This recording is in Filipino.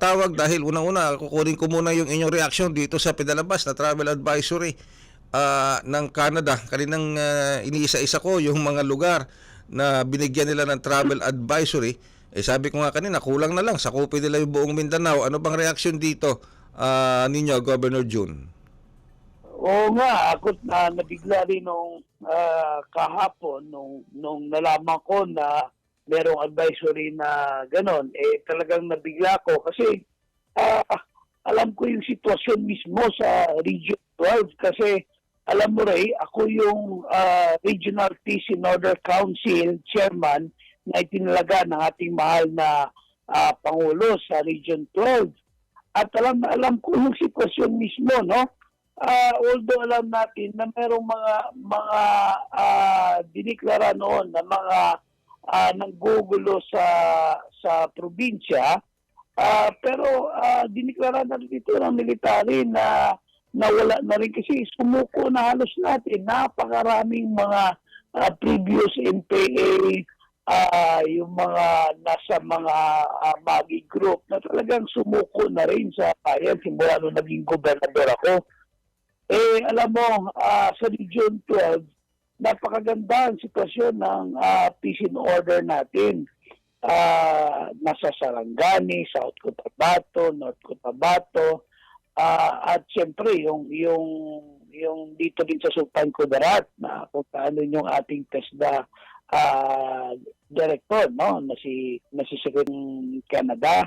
tumatawag dahil unang-una, kukunin ko muna yung inyong reaction dito sa pinalabas na travel advisory ah, ng Canada. Kaninang ah, iniisa-isa ko yung mga lugar na binigyan nila ng travel advisory. Eh sabi ko nga kanina, kulang na lang. Sakupin nila yung buong Mindanao. Ano bang reaction dito ah, ninyo, Governor June? Oo nga, ako na nabigla rin nung ah, kahapon nung nung nalaman ko na merong advisory na ganon, eh talagang nabigla ko kasi ah, alam ko yung sitwasyon mismo sa Region 12 kasi alam mo Ray, ako yung ah, Regional and Order Council Chairman na itinalaga ng ating mahal na ah, Pangulo sa Region 12. At alam alam ko yung sitwasyon mismo, no? Ah, although alam natin na merong mga mga ah, diniklara noon na mga ah, nanggugulo sa sa probinsya, ah, pero ah, diniklara na rin ito ng military na nawala na rin kasi sumuko na halos natin napakaraming mga ah, previous NPA ah, yung mga nasa mga ah, magi group na talagang sumuko na rin sa bayan simula nung naging gobernador ako. Eh, alam mo, ah, sa Region 12, napakaganda ang sitwasyon ng ah, peace and order natin. Ah, nasa Sarangani, South Cotabato, North Cotabato, ah, at siyempre yung yung yung dito din sa Sultan Kudarat na kung paano yung ating TESDA ah, director no? Na si na si Canada